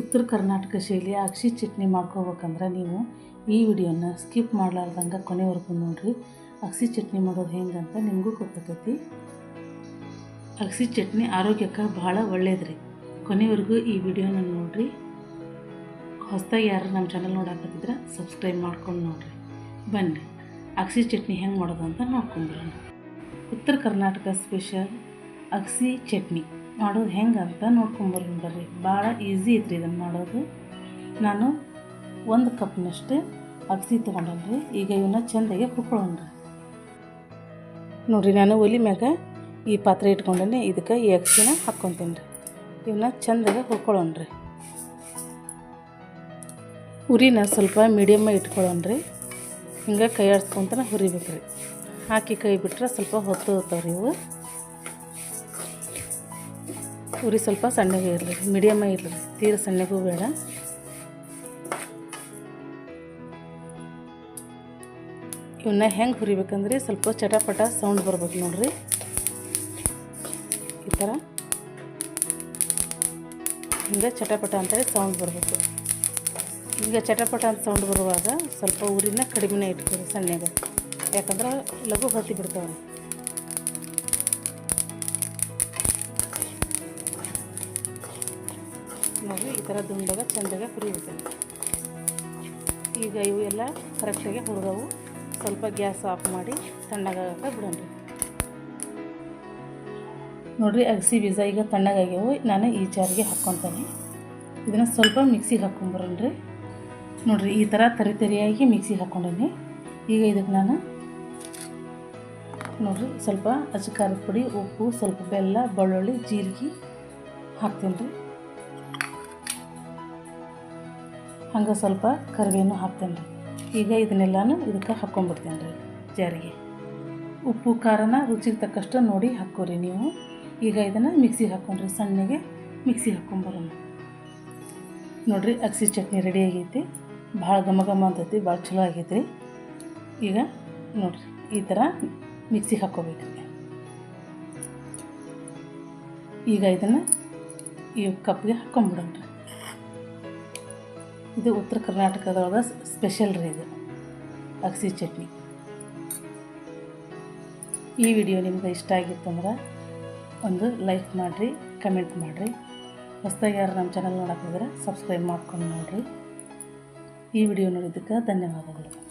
ಉತ್ತರ ಕರ್ನಾಟಕ ಶೈಲಿಯ ಅಕ್ಷಿ ಚಟ್ನಿ ಮಾಡ್ಕೋಬೇಕಂದ್ರೆ ನೀವು ಈ ವಿಡಿಯೋನ ಸ್ಕಿಪ್ ಮಾಡಲಾರ್ದಂಗೆ ಕೊನೆವರೆಗೂ ನೋಡಿರಿ. ಅಕ್ಷಿ ಚಟ್ನಿ ಮಾಡೋದು ಹೆಂಗೆ ಅಂತ ನಿಮಗೂ ಗೊತ್ತಾಕೈತಿ ಅಗಸಿ ಚಟ್ನಿ ಆರೋಗ್ಯಕ್ಕೆ ಭಾಳ ಒಳ್ಳೇದ್ರಿ. ಕೊನೆವರೆಗೂ ಈ ವಿಡಿಯೋನ ನೋಡಿರಿ. ಹೊಸದಾಗಿ ಯಾರು ನಮ್ಮ ಚಾನಲ್ ನೋಡಾಕತ್ತಿದ್ರೆ ಸಬ್ಸ್ಕ್ರೈಬ್ ಮಾಡ್ಕೊಂಡು ನೋಡಿರಿ. ಬನ್ನಿ ಅಗಸಿ ಚಟ್ನಿ ಹೆಂಗೆ ಮಾಡೋದು ಅಂತ ನೋಡ್ಕೊಂಡ್ಬರೋಣ ಉತ್ತರ ಕರ್ನಾಟಕ ಸ್ಪೆಷಲ್ ಅಗಸಿ ಚಟ್ನಿ. ಮಾಡೋದು ಹೆಂಗೆ ಅಂತ ನೋಡ್ಕೊಂಬರ್ರಿ ಬರ್ರಿ ಭಾಳ ಈಸಿ ಐತ್ರಿ ಇದನ್ನು ಮಾಡೋದು. ನಾನು ಒಂದು ಕಪ್ನಷ್ಟು ಅಗಸಿ ತೊಗೊಂಡಲ್ರಿ ಈಗ ಇವನ್ನ ಚೆಂದಾಗಿ ಹುರ್ಕೊಳ್ಳೋಣ್ರಿ ನೋಡಿರಿ, ನಾನು ಒಲಿ ಮ್ಯಾಗ ಈ ಪಾತ್ರೆ ಇಟ್ಕೊಂಡೇ ಇದಕ್ಕೆ ಈ ಅಗಸಿನ ಹಾಕ್ಕೊತೀನಿ ರೀ ಇವನ್ನ ಚೆಂದಾಗಿ ಹುರ್ಕೊಳ್ಳೋಣ್ರಿ ಉರಿನ ಸ್ವಲ್ಪ ಮೀಡಿಯಮ್ಮ ಇಟ್ಕೊಳ್ಳೋಣ್ರಿ ಹಿಂಗೆ ಕೈ ಆಡ್ಸ್ಕೊಂತನ ಹುರಿಬೇಕು ರೀ ಹಾಕಿ ಕೈ ಬಿಟ್ರೆ ಸ್ವಲ್ಪ ಹೊತ್ತು ಹೋಗ್ತಾವ್ರಿ ಇವು. ಉರಿ ಸ್ವಲ್ಪ ಸಣ್ಣಗೆ ಇರಲಿ ಮೀಡಿಯಮ್ಮೇ ಇರಲಿ. ತೀರ ಸಣ್ಣಗೂ ಬೇಡ. ಇವನ್ನ ಹೆಂಗೆ ಹುರಿಬೇಕಂದ್ರೆ ಸ್ವಲ್ಪ ಚಟಪಟ ಸೌಂಡ್ ಬರ್ಬೇಕು ನೋಡ್ರಿ. ಈ ಥರ ಹಿಂಗೆ ಚಟಪಟ ಅಂತೇಳಿ ಸೌಂಡ್ ಬರಬೇಕು. ಈಗ ಚಟಪಟ ಅಂತ ಸೌಂಡ್ ಬರುವಾಗ ಸ್ವಲ್ಪ ಉರಿನ ಕಡಿಮೆನೇ ಇಟ್ಕೊಳ್ಳಿ ಸಣ್ಣಗೆ. ಯಾಕಂದ್ರೆ ಲಘು ಹೊತ್ತಿ ಬಿಡ್ತಾವೆ ನೋಡಿ ಈ ಥರ ದುಂಡಾಗ, ಚೆಂದಾಗ ಹುರಿಬೇಕು ಈಗ ಇವು ಎಲ್ಲ ಕರೆಕ್ಟಾಗಿ ಹುರಿದವು ಸ್ವಲ್ಪ ಗ್ಯಾಸ್ ಆಫ್ ಮಾಡಿ ತಣ್ಣಗಾಗಕ್ಕೆ ಬಿಡೋಣ ನೋಡಿರಿ, ಅಗಸಿ ಬೀಜ ಈಗ ತಣ್ಣಗಾಗ್ಯವು. ನಾನು ಈ ಜಾರಿಗೆ ಹಾಕ್ಕೊತಾನೆ. ಇದನ್ನು ಸ್ವಲ್ಪ ಮಿಕ್ಸಿಗೆ ಹಾಕ್ಕೊಂಬರೋಣ್ರಿ ನೋಡಿರಿ, ಈ ಥರ ತರಿ ತರಿಯಾಗಿ ಮಿಕ್ಸಿಗೆ ಹಾಕ್ಕೊಂಡೇನಿ. ಈಗ ಇದಕ್ಕೆ ನಾನು ನೋಡಿರಿ, ಸ್ವಲ್ಪ ಅಚ್ಚ ಖಾರದ ಪುಡಿ, ಉಪ್ಪು, ಸ್ವಲ್ಪ ಬೆಲ್ಲ, ಬೆಳ್ಳುಳ್ಳಿ, ಜೀರಿಗೆ ಹಾಕ್ತೀನಿ ರೀ. ಹಂಗೆ ಸ್ವಲ್ಪ ಕರಿಬೇವನ್ನು ಹಾಕ್ತೇನೆ ರೀ. ಈಗ ಇದನ್ನೆಲ್ಲನೂ ಇದಕ್ಕೆ ಹಾಕ್ಕೊಂಡ್ಬಿಡ್ತೇನೆ ರೀ ಜಾರಿಗೆ. ಉಪ್ಪು, ಖಾರನ ರುಚಿಗೆ ತಕ್ಕಷ್ಟು ನೋಡಿ ಹಾಕ್ಕೋರಿ ನೀವು. ಈಗ ಇದನ್ನು ಮಿಕ್ಸಿಗೆ ಹಾಕ್ಕೊಂಡ್ರಿ, ಸಣ್ಣಗೆ ಮಿಕ್ಸಿಗೆ ಹಾಕ್ಕೊಂಬರೋಣ. ನೋಡಿರಿ ಅಗಸಿ ಚಟ್ನಿ ರೆಡಿ ಆಗೈತಿ. ಭಾಳ ಘಮ ಘಮ ಅಂತೈತಿ, ಭಾಳ ಚಲೋ ಆಗೈತಿ ರೀ ಈಗ ನೋಡಿರಿ, ಈ ಥರ ಮಿಕ್ಸಿಗೆ ಹಾಕ್ಕೋಬೇಕು. ಈಗ ಇದನ್ನು ಈ ಕಪ್ಗೆ ಹಾಕ್ಕೊಂಬಿಡೋಣ ರೀ. ಇದು ಉತ್ತರ ಕರ್ನಾಟಕದೊಳಗೆ ಸ್ಪೆಷಲ್ ರೀ ಇದು. ಅಗಸಿ ಚಟ್ನಿ. ಈ ವಿಡಿಯೋ ನಿಮ್ಗೆ ಇಷ್ಟ ಆಗಿತ್ತಂದ್ರೆ ಒಂದು ಲೈಕ್ ಮಾಡಿರಿ ಕಮೆಂಟ್ ಮಾಡಿರಿ. ಹೊಸದಾಗಿ ಯಾರು ನಮ್ಮ ಚಾನಲ್ ನೋಡೋಕ್ಕಿದ್ರೆ ಸಬ್ಸ್ಕ್ರೈಬ್ ಮಾಡ್ಕೊಂಡು ನೋಡಿರಿ. ಈ ವಿಡಿಯೋ ನೋಡಿದ್ದಕ್ಕೆ ಧನ್ಯವಾದಗಳು.